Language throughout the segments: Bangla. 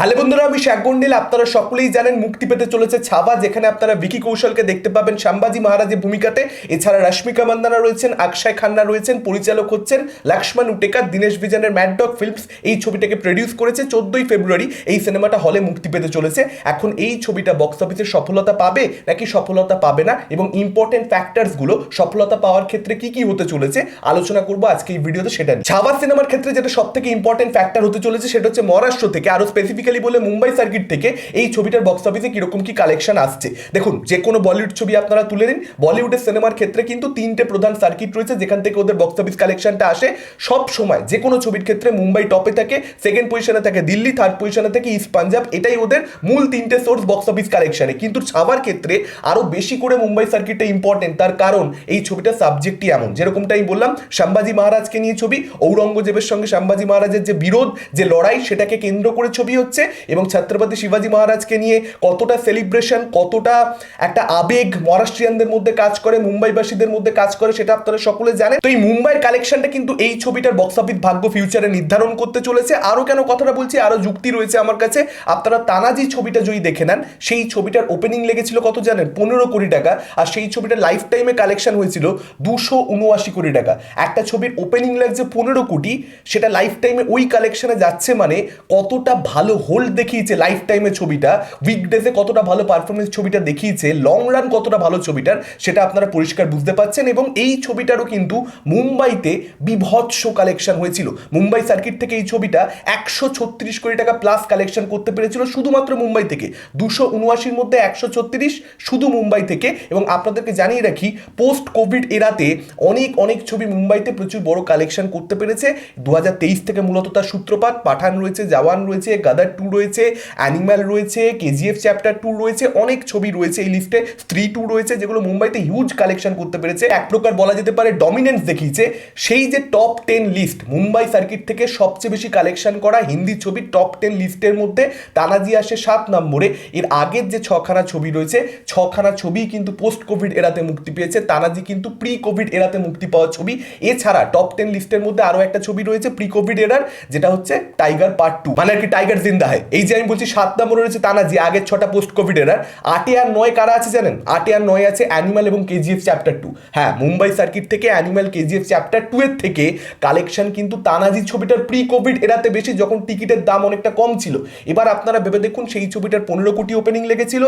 হ্যালো বন্ধুরা, আমি শেখ গন্ডিল। আপনারা সকলেই জানেন, মুক্তি পেতে চলেছে ছাবা, যেখানে আপনারা বিকি কৌশলকে দেখতে পাবেন শাম্বাজি মহারাজের ভূমিকাতে। এছাড়া রশ্মিকা মান্দানা রয়েছেন অক্ষয় খান্না রয়েছেন, পরিচালক হচ্ছেন লক্ষ্মণ উটেকার দীনেশ বিজনের ম্যাডডগ ফিল্মস এই ছবিটাকে প্রডিউস করেছে চোদ্দই ফেব্রুয়ারি। এই সিনেমাটা হলে মুক্তি পেতে চলেছে। এখন এই ছবিটা বক্স অফিসে সফলতা পাবে নাকি সফলতা পাবে না? এবং ইম্পর্টেন্ট ফ্যাক্টরসগুলো সফলতা পাওয়ার ক্ষেত্রে কি কি হতে চলেছে? আলোচনা করব আজকে এই ভিডিওতে সেটা। ছাবা সিনেমার ক্ষেত্রে যেটা সব থেকে ইম্পর্টেন্ট ফ্যাক্টর হতে চলেছে, সেটা হচ্ছে মহারাষ্ট্র থেকে। আরও স্পেসিফিক্যালি বলে মুম্বাই সার্কিট থেকে এই ছবিটার বক্স অফিসে কীরকম কি কালেকশন আসছে। দেখুন, যে কোনো বলিউড ছবি আপনারা তুলে নিন। বলিউডের সিনেমার ক্ষেত্রে কিন্তু তিনটে প্রধান সার্কিট রয়েছে, যেখান থেকে ওদের বক্স অফিস কালেকশনটা আসে। সব সময় যে কোনো ছবির ক্ষেত্রে মুম্বাই টপে থাকে সেকেন্ড পজিশনে থাকে দিল্লি থার্ড পজিশনে থাকে ইস্ট পাঞ্জাব এটাই ওদের মূল তিনটে সোর্স বক্স অফিস কালেকশনে কিন্তু ছাবার ক্ষেত্রে আরও বেশি করে মুম্বাই সার্কিটটা ইম্পর্টেন্ট তার কারণ এই ছবিটার সাবজেক্টই এমন। যেরকমটা আমি বললাম শাম্বাজি মহারাজকে নিয়ে ছবি, ঔরঙ্গজেবের সঙ্গে শাম্বাজি মহারাজের যে বিরোধ, যে লড়াই, সেটাকে কেন্দ্র করে ছবি হচ্ছে। এবং ছত্রপতি শিবাজি মহারাজকে নিয়ে কতটা সেলিব্রেশন কতটা একটা আবেগ মহারাষ্ট্রিয়ানদের মধ্যে কাজ করে, মুম্বাইবাসীদের মধ্যে কাজ করে, সেটা আপনারা সকলে জানেন। তো এই মুম্বাইয়ের কালেকশনটা কিন্তু এই ছবিটার বক্স অফিস ভাগ্য ফিউচারে নির্ধারণ করতে চলেছে। আরও কেন কথাটা বলছি, আরও যুক্তি রয়েছে আমার কাছে। আপনারা তানাজি ছবিটা যদি দেখে নেন, সেই ছবিটার ওপেনিং লেগেছিল কত জানেন? পনেরো কোটি টাকা। আর সেই ছবিটার লাইফ টাইমে কালেকশন হয়েছিল দুশো উনআশি কোটি টাকা। একটা ছবির ওপেনিং লাগছে পনেরো কোটি। সেটা লাইফ টাইমে ওই কালেকশনে যাচ্ছে মানে কতটা ভালো হোল্ড দেখিয়েছে লাইফ টাইমে ছবিটা উইকডেজে কতটা ভালো পারফরমেন্স ছবিটা দেখিয়েছে লং রান কতটা ভালো ছবিটার, সেটা আপনারা পরিষ্কার বুঝতে পারছেন এবং এই ছবিটারও কিন্তু মুম্বাইতে বিভৎস কালেকশন হয়েছিল। মুম্বাই সার্কিট থেকে এই ছবিটা একশো ছত্রিশ কোটি টাকা প্লাস কালেকশন করতে পেরেছিল শুধুমাত্র মুম্বাই থেকে। দুশো উনআশির মধ্যে একশো ছত্রিশ শুধু মুম্বাই থেকে এবং আপনাদেরকে জানিয়ে রাখি পোস্ট কোভিড এরাতে অনেক অনেক ছবি মুম্বাইতে প্রচুর বড় কালেকশন করতে পেরেছে। দু হাজার তেইশ থেকে মূলত তার সূত্রপাত, পাঠান রয়েছে, জাওয়ান রয়েছে, গাদার টু রয়েছে অ্যানিম্যাল রয়েছে কেজিএফ চ্যাপ্টার টু রয়েছে, অনেক ছবি রয়েছে এই লিস্টে স্ত্রী টু রয়েছে, যেগুলো মুম্বাইতে হিউজ কালেকশন করতে পেরেছে। এক প্রকার বলা যেতে পারে ডমিনেন্স দেখিয়েছে। সেই যে top ten list Mumbai circuit থেকে সবচেয়ে বেশি কালেকশন করা হিন্দি ছবির টপ টেন লিস্টের মধ্যে তানাজি আসে সাত নম্বরে। এর আগের যে ছখানা ছবি রয়েছে, ছখানা ছবি কিন্তু পোস্ট কোভিড এরাতে মুক্তি পেয়েছে। তানাজি কিন্তু প্রি কোভিড এরাতে মুক্তি পাওয়া ছবি। এছাড়া টপ টেন লিস্টের মধ্যে আরও একটা ছবি রয়েছে প্রি কোভিড এরার, যেটা হচ্ছে টাইগার পার্ট টু মানে আর কি টাইগার জিন্দা হয়। এই যে আমি বলছি সাত নম্বরে রয়েছে তানাজি, আগের ছটা পোস্ট কোভিড এরার আটে আর নয় কারা আছে জানেন? আটে আর নয় আছে অ্যানিমাল এবং কেজিএফ চ্যাপ্টার টু হ্যাঁ মুম্বাই সার্কিট থেকে অ্যানিমাল কেজিএফ চ্যাপ্টার টু এর থেকে কালেকশন কিন্তু তানাজি ছবিটার প্রি কোভিড এরাতে বেশি যখন টিকিটের দাম অনেকটা কম ছিল। এবার আপনারা ভেবে দেখুন, সেই ছবিটার পনেরো কোটি ওপেনিং লেগেছিল।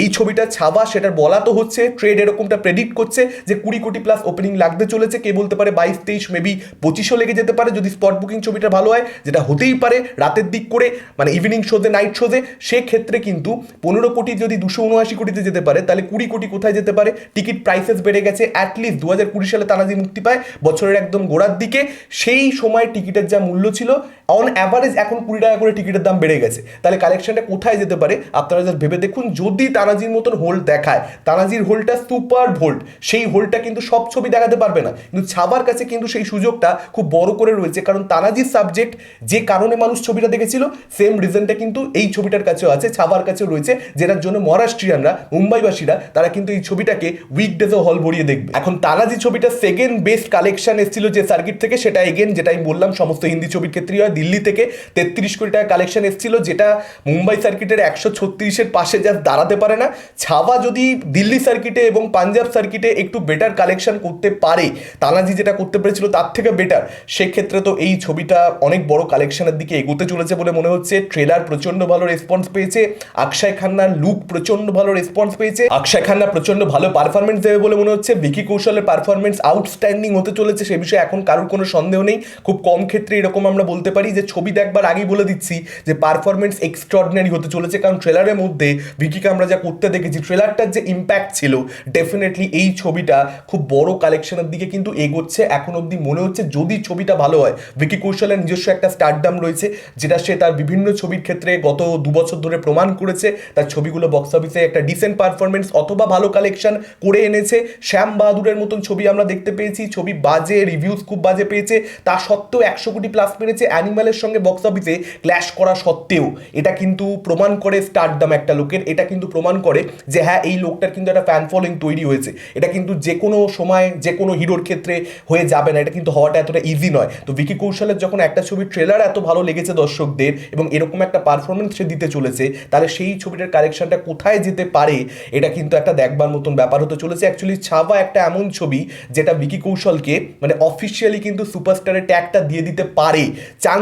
এই ছবিটা ছাবা সেটার বলা তো হচ্ছে ট্রেড এরকমটা প্রেডিক্ট করছে যে কুড়ি কোটি প্লাস ওপেনিং লাগতে চলেছে। কে বলতে পারে বাইশ, তেইশ মেবি পঁচিশও লেগে যেতে পারে যদি স্পট বুকিং ছবিটা ভালো হয়, যেটা হতেই পারে। রাতের দিক করে মানে ইভিনিং শোতে নাইট শোতে সেক্ষেত্রে কিন্তু পনেরো কোটি যদি দুশো উনআশি কোটিতে যেতে পারে, তাহলে কুড়ি কোটি কোথায় যেতে পারে? টিকিট প্রাইসেস বেড়ে গেছে অ্যাটলিস্ট দু হাজার কুড়ি সালে তানাজি মুক্তি পায়। বছরের একদম গোড়ার দিকে। সেই সময় টিকিটের যা মূল্য ছিল অন অ্যাভারেজ এখন কুড়ি টাকা করে টিকিটের দাম বেড়ে গেছে। তাহলে কালেকশনটা কোথায় যেতে পারে? আপনারা জাস্ট ভেবে দেখুন, যদি তানাজির মতন হোল্ড দেখায়, তানাজির হোল্ডটা সুপার ভোল্ট সেই হোল্ডটা কিন্তু সব ছবি দেখাতে পারবে না। কিন্তু ছাবার কাছে কিন্তু সেই সুযোগটা খুব বড় করে রয়েছে, কারণ তানাজির সাবজেক্ট যে কারণে মানুষ ছবিটা দেখেছিল সেম রিজনটা কিন্তু এই ছবিটার কাছেও আছে, ছাবার কাছেও রয়েছে, যেটার জন্য মহারাষ্ট্রিয়ানরা, মুম্বাইবাসীরা, তারা কিন্তু এই ছবিটাকে উইকডেজও হল ভরিয়ে দেখবে। এখন তানাজি ছবিটা সেকেন্ড বেস্ট কালেকশন এসেছিল যে সার্কিট থেকে, সেটা এগেন যেটা আমি বললাম, সমস্ত হিন্দি ছবির ক্ষেত্রেই হয়। দিল্লি থেকে তেত্রিশ কোটি টাকা কালেকশন এসেছিল, যেটা মুম্বাই সার্কিটের একশো ছত্রিশের পাশে যা দাঁড়াতে পারে না। ছাবা যদি দিল্লি সার্কিটে এবং পাঞ্জাব সার্কিটে একটু বেটার কালেকশন করতে পারে তানাজি যেটা করতে পেরেছিল তার থেকে বেটার সেক্ষেত্রে তো এই ছবিটা অনেক বড় কালেকশনের দিকে এগোতে চলেছে বলে মনে হচ্ছে। ট্রেলার প্রচণ্ড ভালো রেসপন্স পেয়েছে, অক্ষয় খান্নার লুক প্রচণ্ড ভালো রেসপন্স পেয়েছে, অক্ষয় খান্না প্রচণ্ড ভালো পারফরমেন্স দেবে বলে মনে হচ্ছে। ভিকি কৌশলের পারফরমেন্স আউটস্ট্যান্ডিং হতে চলেছে, সে বিষয়ে এখন কারোর কোনো সন্দেহ নেই। খুব কম ক্ষেত্রে এরকম আমরা বলতে পারি। যে ছবি দেখবার আগেই বলে দিচ্ছি যে পারফরমেন্স এক্সট্রাঅর্ডিনারি হতে চলেছে। কারণ ট্রেলারের মধ্যে ভিকিকে আমরা যা করতে দেখেছি ট্রেলারটার যে ইম্প্যাক্ট ছিল ডেফিনেটলি এই ছবিটা খুব বড় কালেকশনের দিকে কিন্তু এগোচ্ছে। এখন অবধি মনে হচ্ছে যদি ছবিটা ভালো হয়, ভিকি কৌশলের নিজস্ব একটা স্টারডাম রয়েছে, যেটা সে তার বিভিন্ন ছবির ক্ষেত্রে গত দু বছর ধরে প্রমাণ করেছে। তার ছবিগুলো বক্স অফিসে একটা ডিসেন্ট পারফরমেন্স অথবা ভালো কালেকশন করে এনেছে। শ্যাম বাহাদুরের মতন ছবি আমরা দেখতে পেয়েছি। ছবি বাজে রিভিউজ খুব বাজে পেয়েছে। তা সত্ত্বেও একশো কোটি প্লাস পেরেছে অ্যানিমাল অ্যানিমালের সঙ্গে বক্স অফিসে ক্ল্যাশ করা সত্ত্বেও এটা কিন্তু প্রমাণ করে স্টারডাম একটা লোকের। এটা কিন্তু প্রমাণ করে যে হ্যাঁ এই লোকটার কিন্তু একটা ফ্যান ফলোয়িং তৈরি হয়েছে। এটা কিন্তু যে কোনো সময়, যে কোনো হিরোর ক্ষেত্রে হয়ে যাবে না। এটা কিন্তু হওয়াটা এতটা ইজি নয়। তো ভিকি কৌশলের যখন একটা ছবির ট্রেলার এত ভালো লেগেছে দর্শকদের এবং এরকম একটা পারফরমেন্স সে দিতে চলেছে, তাহলে সেই ছবিটার কালেকশনটা কোথায় যেতে পারে, এটা কিন্তু একটা দেখবার মতন ব্যাপার হতে চলেছে। অ্যাকচুয়ালি ছাবা একটা এমন ছবি যেটা ভিকি কৌশলকে মানে অফিসিয়ালি কিন্তু সুপারস্টারের ট্যাগটা দিয়ে দিতে পারে।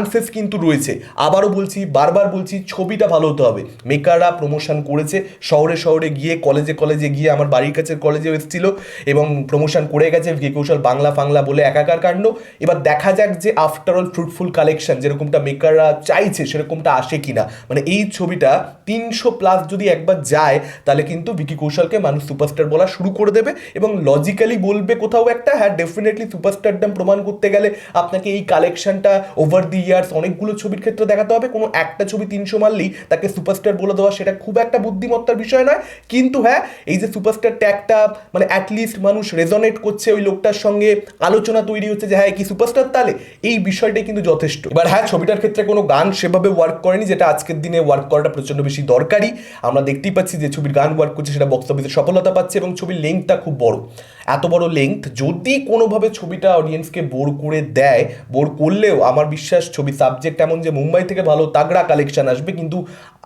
চান্সেস কিন্তু রয়েছে। আবারও বলছি, বারবার বলছি, ছবিটা ভালো হতে হবে। মেকাররা প্রমোশন করেছে, শহরে শহরে গিয়ে কলেজে কলেজে গিয়ে আমার বাড়ির কাছে কলেজে এসেছিল এবং প্রমোশন করে গেছে ভিকি কৌশল বাংলা ফাংলা বলে একাকার কাণ্ড। এবার দেখা যাক যে আফটার অল ফ্রুটফুল কালেকশন যেরকমটা মেকাররা চাইছে, সেরকমটা আসে কিনা। মানে এই ছবিটা তিনশো প্লাস যদি একবার যায়, তাহলে কিন্তু ভিকি কৌশলকে মানুষ সুপারস্টার বলা শুরু করে দেবে এবং লজিক্যালি বলবে কোথাও একটা হ্যাঁ ডেফিনেটলি সুপারস্টারডাম প্রমাণ করতে গেলে আপনাকে এই কালেকশনটা ওভার দি ইয়ার্স অনেকগুলো ছবির ক্ষেত্রে দেখাতে হবে, কোনো একটা ছবি তিনশো মারলেই তাকে সুপারস্টার বলে দেওয়া সেটা খুব একটা বুদ্ধিমত্তার বিষয় নয়। কিন্তু হ্যাঁ এই যে সুপারস্টার ট্যাগটা মানে অ্যাটলিস্ট মানুষ রেজনেট করছে ওই লোকটার সঙ্গে, আলোচনা তৈরি হচ্ছে যে হ্যাঁ কি সুপারস্টার তাহলে? এই বিষয়টাই কিন্তু যথেষ্ট। এবার হ্যাঁ ছবিটার ক্ষেত্রে কোনো গান সেভাবে ওয়ার্ক করেনি, যেটা আজকের দিনে ওয়ার্ক করাটা প্রচণ্ড বেশি দরকারি আমরা দেখতেই পাচ্ছি যে ছবির গান ওয়ার্ক করছে, সেটা বক্স অফিসে সফলতা পাচ্ছে এবং ছবির লেংথটা খুব বড়। এত বড় লেংথ যদি কোনোভাবে ছবিটা অডিয়েন্সকে বোর করে দেয় বোর করলেও আমার বিশ্বাস ছবি সাবজেক্ট এমন যে মুম্বাই থেকে ভালো তাগড়া কালেকশন আসবে, কিন্তু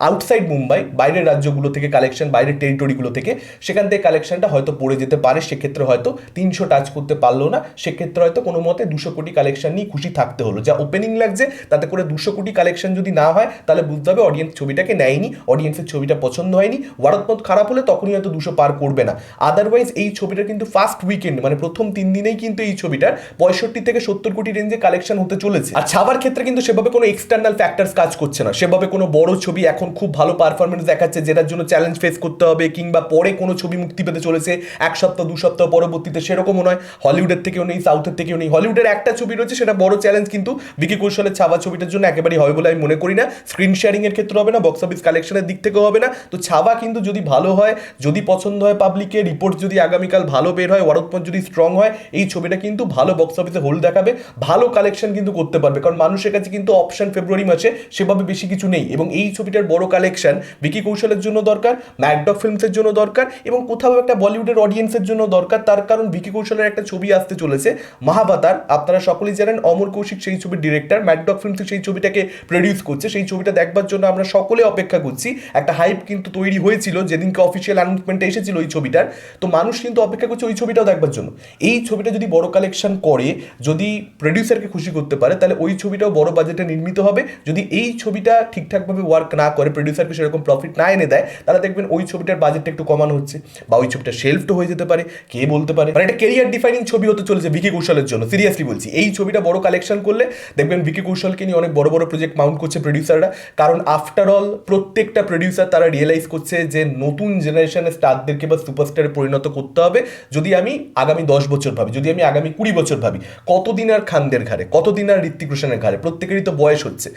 আউটসাইড মুম্বাই, বাইরের রাজ্যগুলো থেকে কালেকশন বাইরের টেরিটরিগুলো থেকে, সেখান থেকে কালেকশনটা হয়তো পড়ে যেতে পারে, সেক্ষেত্রে হয়তো তিনশো টাচ করতে পারল না, সেক্ষেত্রে হয়তো কোনো মতে দুশো কোটি কালেকশন নিয়ে খুশি থাকতে হলো। যা ওপেনিং লাগছে, তাতে করে দুশো কোটি কালেকশন যদি না হয়, তাহলে বুঝতে হবে অডিয়েন্স ছবিটাকে নেয়নি অডিয়েন্সের ছবিটা পছন্দ হয়নি ওয়ারতমত খারাপ হলে তখনই হয়তো দুশো পার করবে না। আদারওয়াইজ এই ছবিটা কিন্তু ফার্স্ট উইকেন্ড মানে প্রথম তিন দিনেই কিন্তু এই ছবিটার পঁয়ষট্টি থেকে সত্তর কোটি রেঞ্জে কালেকশন হতে চলেছে। আর ছাবার ক্ষেত্রে কিন্তু সেভাবে কোনো এক্সটার্নাল ফ্যাক্টরস কাজ করছে না। সেভাবে কোনো বড় ছবি এখন খুব ভালো পারফরমেন্স দেখাচ্ছে, যেটার জন্য চ্যালেঞ্জ ফেস করতে হবে কিংবা পরে কোনো ছবি মুক্তি পেতে চলেছে এক সপ্তাহ, দু সপ্তাহ পরবর্তীতে সেরকমও নয়। হলিউডের থেকেও নেই, সাউথের থেকেও নেই। হলিউডের একটা ছবি রয়েছে, সেটা বড় চ্যালেঞ্জ কিন্তু বিকি কৌশলের ছাবা ছবিটার জন্য একেবারেই হবে বলে আমি মনে করি না। স্ক্রিন শেয়ারিংয়ের ক্ষেত্রে হবে না বক্স অফিস কালেকশনের দিক থেকেও হবে না। তো ছাবা কিন্তু যদি ভালো হয়, যদি পছন্দ হয় পাবলিকের রিপোর্ট যদি আগামীকাল ভালো বের হয় ওয়ারতপথ যদি স্ট্রং হয়, এই ছবিটা কিন্তু ভালো বক্স অফিসে হোল্ড দেখাবে, ভালো কালেকশন কিন্তু করতে পারবে। কারণ মানুষের কাছে কিন্তু অপশন ফেব্রুয়ারি মাসে সেভাবে বেশি কিছু নেই। এবং এই ছবিটার বড় কালেকশন বিকি কৌশলের জন্য দরকার ম্যাকডক ফিল্মসের জন্য দরকার এবং কোথাও একটা বলিউডের অডিয়েন্সের জন্য দরকার। তার কারণ বিকি কৌশলের একটা ছবি আসতে চলেছে মহাবাতার আপনারা সকলেই জানেন অমর কৌশিক সেই ছবির ডিরেক্টর ম্যাকডক ফিল্মস সেই ছবিটাকে প্রডিউস করছে। সেই ছবিটা দেখবার জন্য আমরা সকলে অপেক্ষা করছি। একটা হাইপ কিন্তু তৈরি হয়েছিল, যেদিনকে অফিসিয়াল অ্যানাউন্সমেন্টে এসেছিল ওই ছবিটার। তো মানুষ কিন্তু অপেক্ষা করছে ওই ছবিটাও দেখবার জন্য। এই ছবিটা যদি বড় কালেকশন করে, যদি প্রডিউসারকে খুশি করতে পারে, তাহলে ওই ছবিটাও বড় বাজেটে নির্মিত হবে। যদি এই ছবিটা ঠিকঠাকভাবে ওয়ার্ক না করে প্রডিউসারকে সেরকম প্রফিট না এনে দেয়, তাহলে দেখবেন ওই ছবিটার বাজেটটা একটু কমানো হচ্ছে বা ওই ছবিটা শেলফটো হয়ে যেতে পারে, কে বলতে পারে? মানে একটা কেরিয়ার ডিফাইনিং ছবি হতে চলেছে ভিকি কৌশলের জন্য সিরিয়াসলি বলছি। এই ছবিটা বড় কালেকশন করলে দেখবেন ভিকি কৌশলকে নিয়ে অনেক বড় বড় প্রজেক্ট মাউন্ট করছে প্রডিউসাররা কারণ আফটার অল প্রত্যেকটা প্রডিউসার তারা রিয়েলাইজ করছে যে নতুন জেনারেশনের স্টারদেরকে বা সুপারস্টারে পরিণত করতে হবে। যদি আমি আগামী দশ বছর ভাবি, যদি আমি আগামী কুড়ি বছর ভাবি, কতদিন আর খানদের ঘাড়ে, কতদিন আর ঋত্বিক রোশনের ঘাড়ে প্রত্যেকেরই তো বয়স হচ্ছে।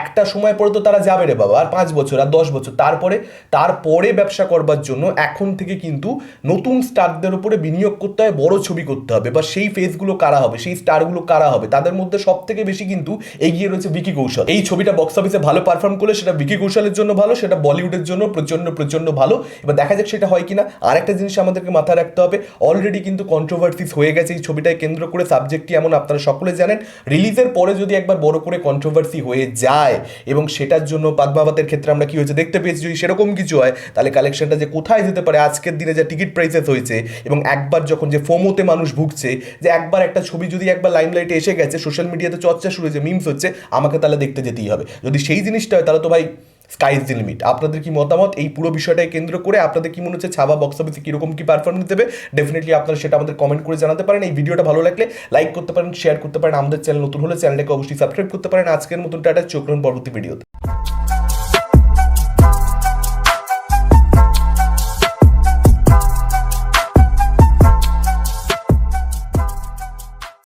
একটা সময় পরে তো তারা যাবে রে বাবা, আর পাঁচ বছর, আর দশ বছর। তারপরে তারপরে ব্যবসা করবার জন্য এখন থেকে কিন্তু নতুন স্টারদের উপরে বিনিয়োগ করতে হয়, বড় ছবি করতে হবে। বা সেই ফেসগুলো কারা হবে, সেই স্টারগুলো কারা হবে, তাদের মধ্যে সব থেকে বেশি কিন্তু এগিয়ে রয়েছে বিকি কৌশল। এই ছবিটা বক্স অফিসে ভালো পারফর্ম করলে সেটা বিকি কৌশলের জন্য ভালো, সেটা বলিউডের জন্য প্রচণ্ড প্রচণ্ড ভালো। এবার দেখা যাক সেটা হয় কিনা। আরেকটা জিনিস আমাদেরকে মাথায় রাখতে হবে অলরেডি কিন্তু কন্ট্রোভার্সিস হয়ে গেছে এই ছবিটাকে কেন্দ্র করে। সাবজেক্টটি এমন আপনারা সকলে জানেন। রিলিজের পরে যদি একবার বড় করে কন্ট্রোভার্সি হয়ে যায় এবং সেটার জন্য বাগবাবাতের ক্ষেত্রে আমরা কি হয়েছে? দেখতে পেয়েছি যদি সেরকম কিছু হয়, তাহলে কালেকশনটা যে কোথায় যেতে পারে, আজকের দিনে যা টিকিট প্রাইসেস হয়েছে এবং একবার যখন যে ফোমোতে মানুষ ভুগছে, যে একবার একটা ছবি যদি একবার লাইমলাইটে এসে গেছে সোশ্যাল মিডিয়াতে চর্চা শুরু হয়েছে মিমস হচ্ছে, আমাকে তাহলে দেখতে যেতেই হবে। যদি সেই জিনিসটা হয়, তাহলে তো ভাই স্কাইজ দি লিমিট আপনাদের কি মতামত? এই পুরো বিষয়টাকে কেন্দ্র করে আপনাদের কি মনে হচ্ছে ছাবা বক্স অফিসে কীরকম কি পারফরমেন্স দেবে? ডেফিনেটলি আপনারা সেটা আমাদের কমেন্ট করে জানাতে পারেন। এই ভিডিওটা ভালো লাগলে লাইক করতে পারেন শেয়ার করতে পারেন। আমাদের চ্যানেল নতুন হলে চ্যানেলটাকে অবশ্যই সাবস্ক্রাইব করতে পারেন। আজকের মতন টাটা, চোখ পরবর্তী ভিডিওতে